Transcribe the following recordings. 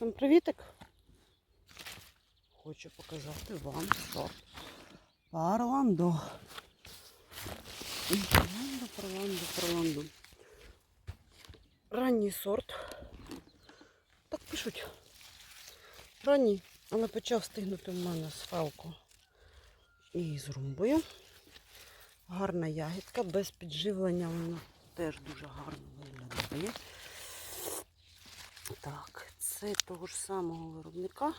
Всім привітик! Хочу показати вам сорт Парландо. Парландо, парландо, парландо. Ранній сорт. Так пишуть. Ранній, але почав стигнути в мене з фелку і з румбою. Гарна ягідка, без підживлення вона теж дуже гарно виглядає. Так, це того ж самого виробника.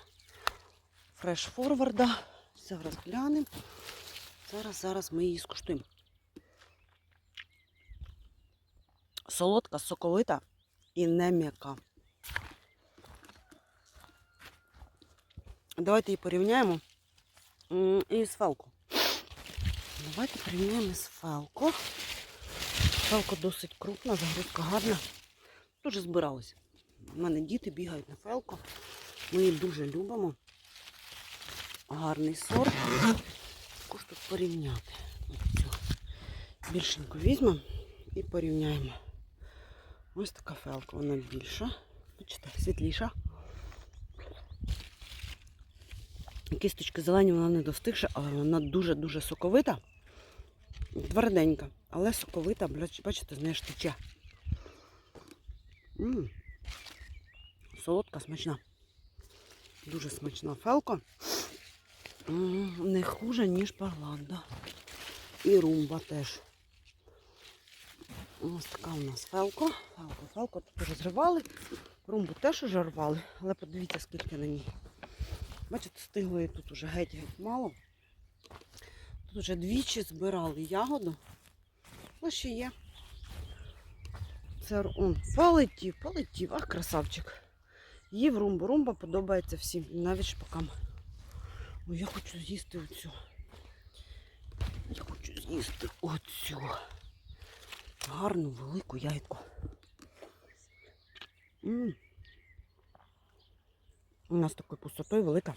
Фреш Форварда. Зараз глянемо. Зараз, зараз ми її скуштуємо. Солодка, соковита і не м'яка. Давайте її порівняємо м, і з фелку. Давайте порівняємо з фелко. Фелко досить крупна, загрузка гарна. Дуже збиралася. У мене діти бігають на фелко. Ми її дуже любимо. Гарний сорт. Також тут порівняти. Більшеньку візьмемо і порівняємо. Ось така фелка, вона більша. Бачите, світліша. Кісточки зелені вона не достигша, але вона дуже-дуже соковита. Тверденька, але соковита, бачите, з неї ж тече. Солодка, смачна. Дуже смачна фелка. Не хуже, ніж парланда. І румба теж. Ось така у нас фелко. Фелко, фелко тут розривали. Румбу теж уже рвали, але подивіться, скільки на ній. Бачите, стиглої тут уже геть-геть мало. Тут вже двічі збирали ягоду. Але є. Це он полетів, полетів, ах, красавчик. Їв румбу. Румба подобається всім, навіть шпакам. Ой, я хочу з'їсти оцю. Я хочу з'їсти оцю. Гарну велику яйку. У нас такою пустотою велика.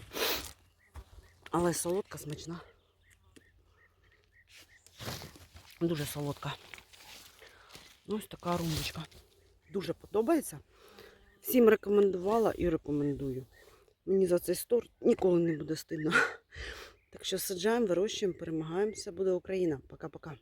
Але солодка, смачна. Дуже солодка. Ось така румбочка. Дуже подобається. Всім рекомендувала і рекомендую. Мені за цей сторт ніколи не буде стидно. Так що саджаємо, вирощуємо, перемагаємо. Все буде Україна. Пока-пока.